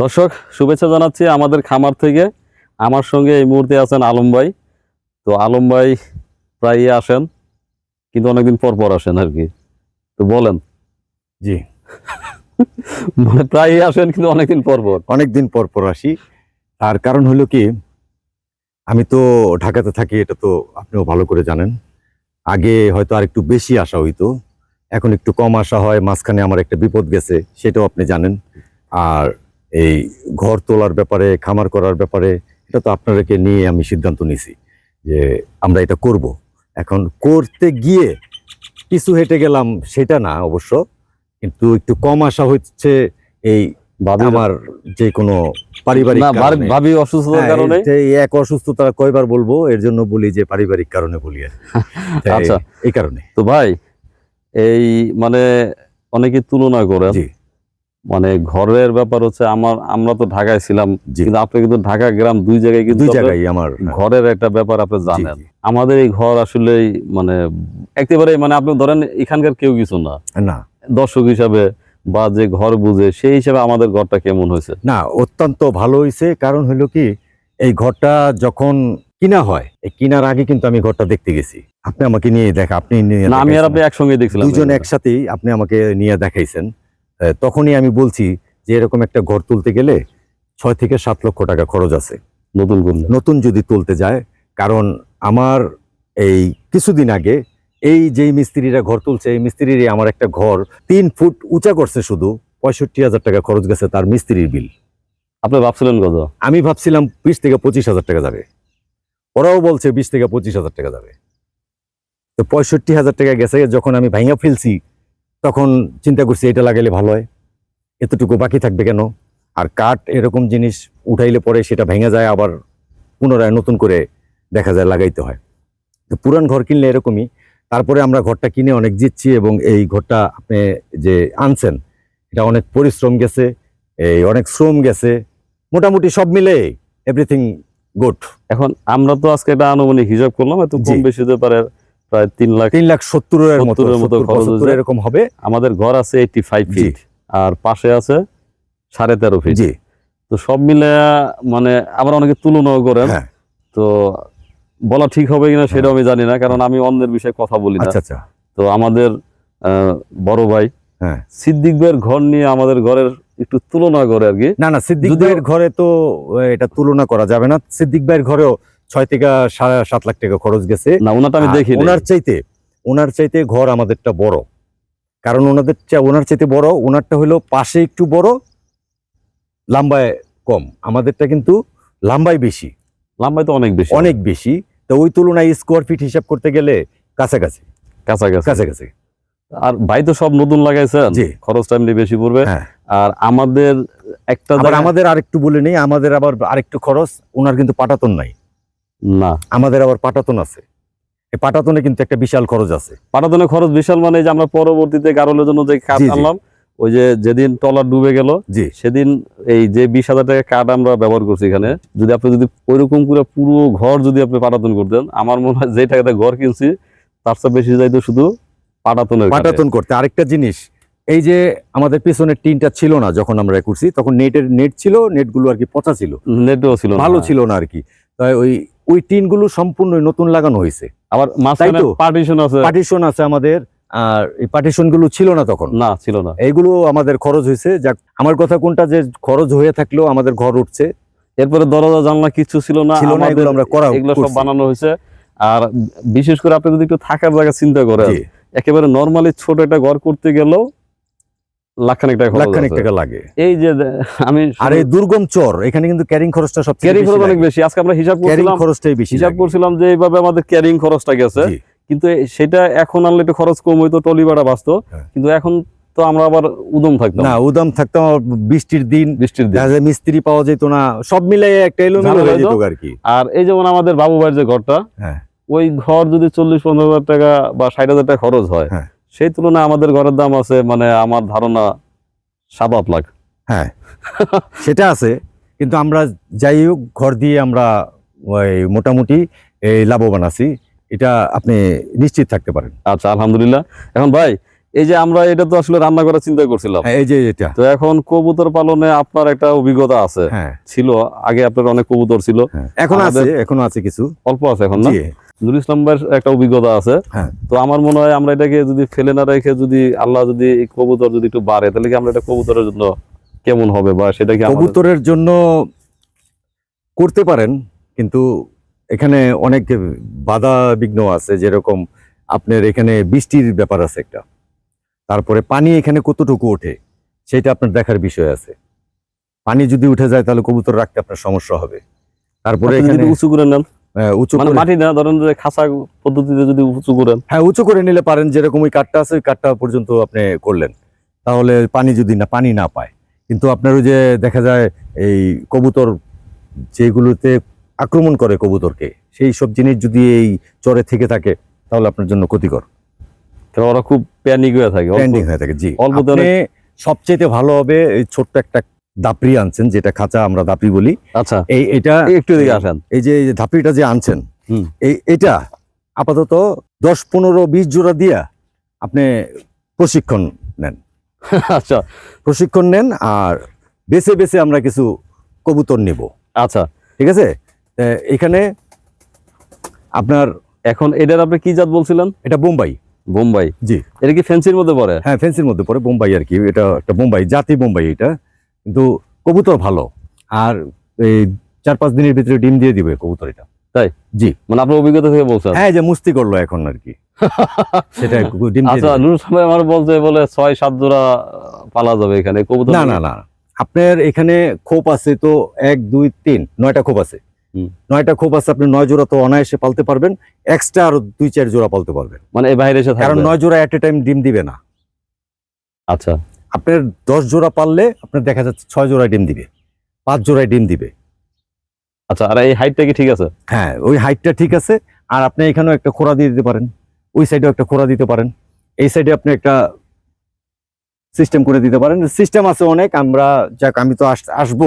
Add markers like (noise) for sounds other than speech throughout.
দর্শক শুভেচ্ছা জানাচ্ছি আমাদের খামার থেকে। আমার সঙ্গে এই মুহূর্তে আছেন আলম ভাই। তো আলম ভাই প্রায়ই আসেন কিন্তু অনেকদিন পর পর আসেন আর কি। তো বলেন। জি। (laughs) মানে প্রায়ই আসেন কিন্তু অনেকদিন পর পর। অনেকদিন পর পর আসি। তার কারণ হলো কি আমি তো ঢাকাতে থাকি এটা তো আপনিও ভালো করে জানেন। আগে হয়তো আর একটু বেশি আসা হইতো। এখন একটু কম আসা হয় মাঝখানে আমার একটা বিপদ গেছে সেটাও আপনি জানেন। আর এই ঘর তোলার ব্যাপারে খামার করার ব্যাপারে এটা তো আপনাদেরকে নিয়ে আমি সিদ্ধান্ত নিছি যে আমরা এটা করব। এখন করতে গিয়ে কিছু হেঁটে গেলাম সেটা না অবশ্য কিন্তু একটু কম আসা হচ্ছে এই আমার যে কোনো পারিবারিক ভাবি অসুস্থতার হ্যাঁ, কারণে? এই এক অসুস্থতা কয়বার বলব এর জন্য বলি যে পারিবারিক কারণে বলি (laughs) আচ্ছা। এই কারণে। তো ভাই এই মানে অনেকে তুলনা করেন জি। মানে ঘরের ব্যাপার হচ্ছে আমার আমরা তো ঢাকায় ছিলাম কিন্তু আপনি কিন্তু ঢাকা গ্রাম দুই জায়গায় কিন্তু দুই জায়গায় আমার ঘরের একটা ব্যাপার আপনি জানেন। আমাদের এই ঘর আসলে মানে একেবারে মানে আপনি ধরেন এখানকার কেউ কিছু না। না। দর্শক হিসাবে বা যে ঘর বুঝে সেই হিসাবে আমাদের ঘরটা কেমন হয়েছে? না অত্যন্ত ভালো হয়েছে। কারণ হলো কি এই ঘরটা যখন কিনা হয় এই কিনার আগে কিন্তু আমি ঘরটা দেখতে গেছি। আপনি আমাকে নিয়ে দেখা আপনি নিয়ে আমি আর আপনি একসঙ্গে দেখছিলাম। দুজন একসাথেই আপনি আমাকে নিয়ে দেখাইছেন। তখনই আমি বলছি যে এরকম একটা ঘর তুলতে গেলে ছয় থেকে সাত লক্ষ টাকা খরচ আছে। নতুন নতুন যদি তুলতে যায় কারণ আমার এই কিছুদিন আগে এই যেই মিস্ত্রিরা ঘর তুলছে এই মিস্ত্রিরই আমার একটা ঘর তিন ফুট উঁচা করছে শুধু পঁয়ষট্টি হাজার টাকা খরচ গেছে তার মিস্ত্রির বিল। আপনি ভাবছিলেন কত? আমি ভাবছিলাম বিশ থেকে পঁচিশ হাজার টাকা যাবে। ওরাও বলছে বিশ থেকে পঁচিশ হাজার টাকা যাবে। তো পঁয়ষট্টি হাজার টাকা গেছে যখন আমি ভাইঙা ফেলছি তখন চিন্তা করছি এটা লাগাইলে ভালো হয়। এতটুকু বাকি থাকবে কেন? আর কাঠ এরকম জিনিস উঠাইলে পরে সেটা ভেঙে যায় আবার পুনরায় নতুন করে দেখা যায় লাগাইতে হয়। তো পুরান ঘর কিনলে এরকমই। তারপরে আমরা ঘরটা কিনে অনেক জিতছি এবং এই ঘরটা আপনি যে আনছেন এটা অনেক পরিশ্রম গেছে এই অনেক শ্রম গেছে মোটামুটি সব মিলে এভরিথিং গুড এখন আমরা তো আজকে একটা আনুমানিক হিসাব করলাম একটু কম বেশি হতে পারে। প্রায় তিন লাখ তিন লাখ সত্তরের মতো। এরকম হবে। আমাদের ঘর আছে এইটি ফাইভ ফিট আর পাশে আছে সাড়ে তেরো ফিট জি। তো সব মিলে মানে আবার অনেকে তুলনাও করেন। হ্যাঁ। তো বলা ঠিক হবে কিনা সেটাও আমি জানি না কারণ আমি অন্যের বিষয়ে কথা বলি না। আচ্ছা আচ্ছা। তো আমাদের আহ, বড় ভাই হ্যাঁ। সিদ্দিক ভাইয়ের ঘর নিয়ে আমাদের ঘরের একটু তুলনা করে আর কি। না না সিদ্দিক ভাইয়ের ঘরে তো এটা তুলনা করা যাবে না। সিদ্দিক ভাইয়ের ঘরেও ছয় থেকে সাড়ে সাত লাখ টাকা খরচ গেছে। না ওনারটা আমি দেখি ওনার চাইতে ওনার চাইতে ঘর আমাদেরটা বড়। কারণ ওনাদের ওনার চাইতে বড় ওনারটা হলো পাশে একটু বড় লাম্বায় কম। আমাদেরটা কিন্তু লাম্বায় বেশি। লম্বাই তো অনেক বেশি। অনেক বেশি। তো ওই তুলনায় স্কোয়ার ফিট হিসাব করতে গেলে কাছাকাছি। কাছাকাছি। কাছাকাছি। আর ভাই তো সব নতুন লাগাইছেন। জি। খরচটা এমনি বেশি পড়বে। হ্যাঁ। আর আমাদের একটা আমাদের আরেকটু বলে নেই আমাদের আবার আরেকটু খরচ ওনার কিন্তু পাটাতন নাই। না। আমাদের আবার পাটাতন আছে। এই পাটাতনে কিন্তু একটা বিশাল খরচ আছে। পাটাতনের খরচ বিশাল মানে যে আমরা পরবর্তীতে গারলের জন্য যে কাঠ। আনলাম ওই যে যেদিন টলার ডুবে গেল জি। সেদিন এই যে বিশ হাজার টাকা কাঠ আমরা ব্যবহার করছি এখানে যদি আপনি যদি ওইরকম করে পুরো ঘর যদি আপনি পাটাতন করতেন আমার মনে হয় যে টাকাতে ঘর কিনছি তার চেয়ে বেশি যাইতো শুধু পাটাতনের পাটাতন করতে। আরেকটা জিনিস এই যে আমাদের পিছনের টিনটা ছিল না যখন আমরা করছি তখন নেটের নেট ছিল নেটগুলো আর কি পচা ছিল। নেটও ছিল ভালো ছিল না আর কি। তাই ওই ওই টিনগুলো সম্পূর্ণ নতুন লাগানো হয়েছে। আবার তাই তো? পার্টিশন আছে। পার্টিশন আছে আমাদের আর এই পার্টিশনগুলো ছিল না তখন। না ছিল না। এইগুলো আমাদের খরচ হয়েছে। যাক আমার কথা কোনটা যে খরচ হয়ে থাকলেও আমাদের ঘর উঠছে। এরপরে দরজা জানলা কিছু ছিল না। ছিল না এগুলো আমরা করা এগুলো সব বানানো হয়েছে। আর বিশেষ করে আপনি যদি একটু থাকার জায়গা চিন্তা করেন একেবারে নরমালি ছোট একটা ঘর করতে গেলেও লাখখানেক টাকা লাখখানেক লাগে। এই যে আমি আর এই দুর্গম চর এখানে কিন্তু ক্যারিং খরচটা সবচেয়ে ক্যারিং খরচ অনেক বেশি। আজকে আমরা হিসাব ক্যারিং খরচটাই বেশি হিসাব করছিলাম যে এইভাবে আমাদের ক্যারিং খরচটা গেছে। কিন্তু সেটা এখন আনলে একটু খরচ কম হইতো টলি ভাড়া বাঁচতো। হ্যাঁ। কিন্তু এখন তো আমরা আবার উদম থাকতাম। না উদাম থাকতাম বৃষ্টির দিন বৃষ্টির দিন। মিস্ত্রি পাওয়া যেত না। সব মিলাই একটা এলোমেলো হয়ে যেত আর কি। আর এই যেমন আমাদের বাবু ভাইয়ের যে ঘরটা হ্যাঁ। ওই ঘর যদি চল্লিশ পনেরো হাজার টাকা বা ষাট হাজার টাকা খরচ হয় হ্যাঁ। সেই তুলনায় আমাদের ঘরের দাম আছে মানে আমার ধারণা সাত আট লাখ। হ্যাঁ সেটা আছে কিন্তু আমরা যাই হোক ঘর দিয়ে আমরা ওই মোটামুটি এই লাভবান আছি। এটা আপনি নিশ্চিত থাকতে পারেন। আচ্ছা আলহামদুলিল্লাহ। এখন ভাই এই যে আমরা এটা তো আসলে রান্না করার চিন্তা করছিলাম। হ্যাঁ, এই যে এটা। তো এখন কবুতর পালনে আপনার একটা অভিজ্ঞতা আছে। হ্যাঁ। ছিল আগে আপনার অনেক কবুতর ছিল। হ্যাঁ এখন আছে এখনও আছে কিছু। অল্প আছে এখন না? নুর ইসলাম ভাইয়ের একটা অভিজ্ঞতা আছে। হ্যাঁ। তো আমার মনে হয় আমরা এটাকে যদি ফেলে না রেখে যদি আল্লাহ যদি কবুতর যদি একটু বাড়ে তাহলে কি আমরা এটা কবুতরের জন্য কেমন হবে বা সেটা কি কবুতরের জন্য করতে পারেন কিন্তু এখানে অনেক বাধা বিঘ্ন আছে যেরকম আপনার এখানে বৃষ্টির ব্যাপার আছে একটা। তারপরে পানি এখানে কতটুকু ওঠে সেটা আপনার দেখার বিষয় আছে। পানি যদি উঠে যায় তাহলে কবুতর রাখতে আপনার সমস্যা হবে। তারপরে এখানে উঁচু করে নেন। উঁচু মানে করে- মাটি না ধরেন যে খাসা পদ্ধতিতে যদি উঁচু করেন। হ্যাঁ উঁচু করে নিলে পারেন যেরকম ওই কাঠটা আছে ওই কাঠটা পর্যন্ত আপনি করলেন। তাহলে পানি যদি না পানি না পায়। কিন্তু আপনার ওই যে দেখা যায় এই কবুতর যেগুলোতে আক্রমণ করে কবুতরকে সেই সব জিনিস যদি এই চরে থেকে থাকে তাহলে আপনার জন্য ক্ষতিকর। ওরা খুব প্যানিক হয়ে থাকে অল্প- হয়ে থাকে জি। আপনি সবচেয়ে ভালো হবে এই ছোট্ট একটা দাপড়ি আনছেন যেটা খাঁচা আমরা দাপড়ি বলি। আচ্ছা। এই এটা একটু দিকে আসেন। এই যে ধাপড়িটা যে আনছেন এই এটা আপাতত দশ পনেরো বিশ জোড়া দিয়া আপনি প্রশিক্ষণ নেন। (laughs) আচ্ছা। প্রশিক্ষণ নেন আর বেছে বেছে আমরা কিছু কবুতর নেব। আচ্ছা। ঠিক আছে? এখানে আপনার এখন এটার আপনি কি জাত বলছিলেন? এটা বোম্বাই। বোম্বাই। জি। এটা কি ফেন্সির মধ্যে পড়ে? হ্যাঁ ফেন্সির মধ্যে পড়ে বোম্বাই আর কি। এটা একটা বোম্বাই জাতি বোম্বাই এটা। কিন্তু কবুতর ভালো। আর এই চার পাঁচ দিনের ভিতরে ডিম দিয়ে দিবে কবুতর এটা তাই? জি। মানে আপনার অভিজ্ঞতা থেকে বলছেন হ্যাঁ যে মুস্তি করল এখন আর কি। (laughs) সেটা ডিম আচ্ছা দিবে। নুর সাহেব আমার বলছে বলে ছয় সাত জোড়া পালা যাবে এখানে কবুতর না না না আপনার এখানে খোপ আছে তো এক দুই তিন নয়টা খোপ আছে। হুম। নয়টা খোপ আছে আপনি নয় জোড়া তো অনায়াসে পালতে পারবেন। এক্সট্রা আরও দুই চার জোড়া পালতে পারবেন। মানে বাইরে এসে কারণ নয় জোড়া এট এ টাইম ডিম দিবে না। আচ্ছা। আপনার দশ জোড়া পারলে আপনার দেখা যাচ্ছে ছয় জোড়ায় ডিম দিবে পাঁচ জোড়ায় ডিম দিবে। আচ্ছা আর এই হাইটটা কি ঠিক আছে? হ্যাঁ ওই হাইটটা ঠিক আছে আর আপনি এখানেও একটা খোড়া দিয়ে দিতে পারেন ওই সাইডেও একটা খোড়া দিতে পারেন এই সাইডে আপনি একটা সিস্টেম করে দিতে পারেন। সিস্টেম আছে অনেক আমরা যাক আমি তো আস- আসব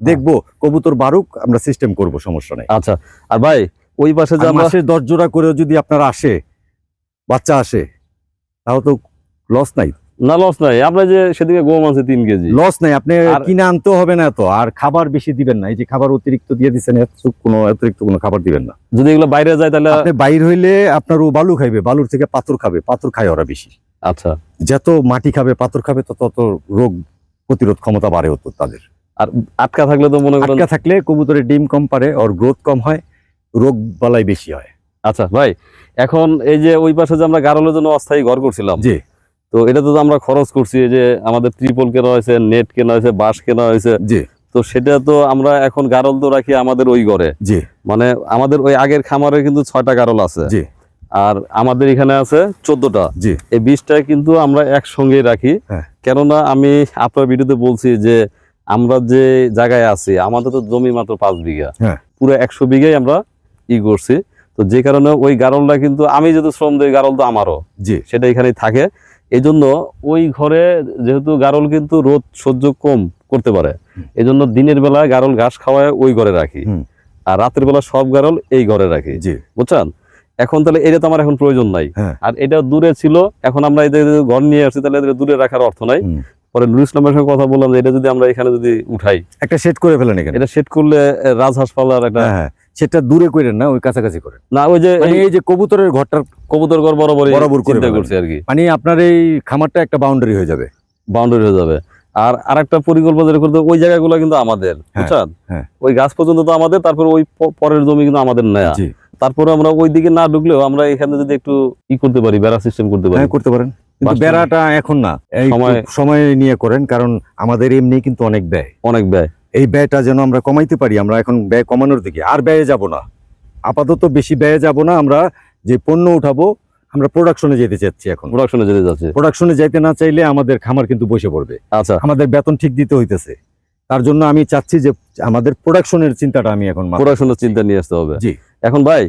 দেখব কবুতর বারুক আমরা সিস্টেম করব সমস্যা নেই। আচ্ছা আর ভাই ওই পাশে যে মাসে দশ জোড়া করেও যদি আপনার আসে বাচ্চা আসে তাও তো লস নাই। না লস নাই। আমরা যে সেদিকে গম আছে তিন কেজি। লস নাই আপনি কিনে আনতে হবে না তো আর খাবার বেশি দিবেন না। এই যে খাবার অতিরিক্ত দিয়ে দিচ্ছেন কোনো অতিরিক্ত কোনো খাবার দিবেন না। যদি এগুলো বাইরে যায় তাহলে আপনি বাইর হইলে আপনার ও বালু খাইবে বালুর থেকে পাথর খাবে পাথর খায় ওরা বেশি। আচ্ছা। যত মাটি খাবে পাথর খাবে তত তত রোগ প্রতিরোধ ক্ষমতা বাড়ে হতো তাদের। আর আটকা থাকলে তো মনে করেন আটকা থাকলে কবুতরের ডিম কম পারে ওর গ্রোথ কম হয় রোগ বালাই বেশি হয়। আচ্ছা ভাই এখন এই যে ওই পাশে যে আমরা গারলের জন্য অস্থায়ী ঘর করছিলাম জি। তো এটা তো আমরা খরচ করছি যে আমাদের ত্রিপল কেনা হয়েছে নেট কেনা হয়েছে বাঁশ কেনা হয়েছে। জি। তো সেটা তো আমরা এখন গারল তো রাখি আমাদের ওই ঘরে। জি। মানে আমাদের ওই আগের খামারে কিন্তু ছয়টা গারল আছে। জি। আর আমাদের এখানে আছে চোদ্দটা। জি। এই বীজটা কিন্তু আমরা একসঙ্গেই রাখি। হ্যাঁ। কেননা আমি আপনার ভিডিওতে বলছি যে আমরা যে জায়গায় আছি আমাদের তো জমি মাত্র পাঁচ বিঘা। হ্যাঁ। পুরো একশো বিঘাই আমরা ই করছি। তো যে কারণে ওই গারলটা কিন্তু আমি যেহেতু শ্রম দিই গারল তো আমারও। জি। সেটা এখানেই থাকে। এই জন্য ওই ঘরে যেহেতু গারল কিন্তু রোদ সহ্য কম করতে পারে। এই জন্য দিনের বেলা গারল ঘাস খাওয়ায় ওই ঘরে রাখি। আর রাতের বেলা সব গারল এই ঘরে রাখি। জি। বুঝছেন? এখন তাহলে এটা তো আমার এখন প্রয়োজন নাই। হ্যাঁ। আর এটা দূরে ছিল এখন আমরা এদের ঘর নিয়ে আসছি তাহলে এদের দূরে রাখার অর্থ নাই। পরে নুর ইসলামের সঙ্গে কথা বললাম যে এটা যদি আমরা এখানে যদি উঠাই। একটা সেট করে ফেলেন এখানে। এটা সেট করলে রাজহাঁস পালার একটা হ্যাঁ হ্যাঁ। সেটা দূরে করেন না ওই কাছাকাছি করেন। না ওই যে মানে এই যে কবুতরের ঘরটার কবুতর ঘর বরাবর বরাবর চিন্তা করছি আর কি। মানে আপনার এই খামারটা একটা বাউন্ডারি হয়ে যাবে। বাউন্ডারি হয়ে যাবে। আর আরেকটা পরিকল্পনা যেটা করতে ওই জায়গাগুলো কিন্তু আমাদের বুঝছেন? হ্যাঁ। ওই গাছ পর্যন্ত তো আমাদের তারপর ওই পরের জমি কিন্তু আমাদের নেয়া। তারপরে আমরা ওই দিকে না ঢুকলেও আমরা এখানে যদি একটু ই করতে পারি বেড়া সিস্টেম করতে পারি। হ্যাঁ করতে পারেন। কিন্তু বেড়াটা এখন না। সময়- সময় নিয়ে করেন কারণ আমাদের এমনি কিন্তু অনেক ব্যয়। অনেক ব্যয়। এই ব্যয়টা যেন আমরা কমাইতে পারি আমরা এখন ব্যয় কমানোর দিকে। আর ব্যয়ে যাব না। আপাতত বেশি ব্যয়ে যাব না আমরা যে পণ্য উঠাবো আমরা প্রোডাকশনে যেতে চাচ্ছি এখন। প্রোডাকশনে যেতে যাচ্ছে প্রোডাকশনে যাইতে না চাইলে আমাদের খামার কিন্তু বসে পড়বে। আচ্ছা। আমাদের বেতন ঠিক দিতে হইতেছে। তার জন্য আমি চাচ্ছি যে আমাদের প্রোডাকশনের চিন্তাটা আমি এখন প্রোডাকশনের চিন্তা নিয়ে আসতে হবে। জি। এখন ভাই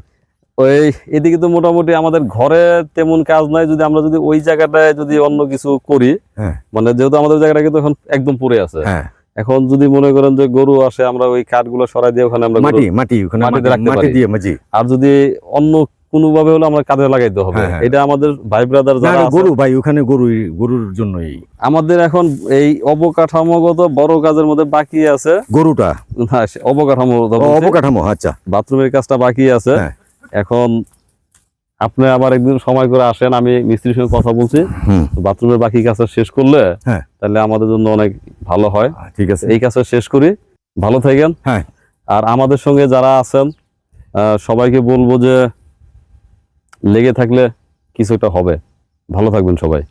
ওই এদিকে তো মোটামুটি আমাদের ঘরে তেমন কাজ নাই যদি আমরা যদি ওই জায়গাটায় যদি অন্য কিছু করি হ্যাঁ। মানে যেহেতু আমাদের জায়গাটা কিন্তু এখন একদম পড়ে আছে। হ্যাঁ। এখন যদি মনে করেন যে গরু আসে আমরা ওই কাঠগুলো সরাই দিয়ে ওখানে আমরা মাটি মাটি ওখানে মাটিতে রাখতে পারি। আর যদি অন্য কোনোভাবে হলে আমরা কাজে লাগাইতে হবে। হ্যাঁ, হ্যাঁ। এটা আমাদের ভাই ব্রাদার যারা গরু ভাই ওখানে গরু গরুর জন্যই। আমাদের এখন এই অবকাঠামোগত বড় কাজের মধ্যে বাকি আছে। গরুটা? না, সে অবকাঠামোগত অবকাঠামো আচ্ছা। বাথরুমের কাজটা বাকি আছে। হ্যাঁ। এখন আপনি আবার একদিন সময় করে আসেন আমি মিস্ত্রির সঙ্গে কথা বলছি। বাথরুমের বাকি কাজটা শেষ করলে হ্যাঁ। তাহলে আমাদের জন্য অনেক ভালো হয়। ঠিক আছে। এই কাজটা শেষ করি। ভালো থাকেন। হ্যাঁ। আর আমাদের সঙ্গে যারা আছেন সবাইকে বলব যে লেগে থাকলে কিছু একটা হবে। ভালো থাকবেন সবাই।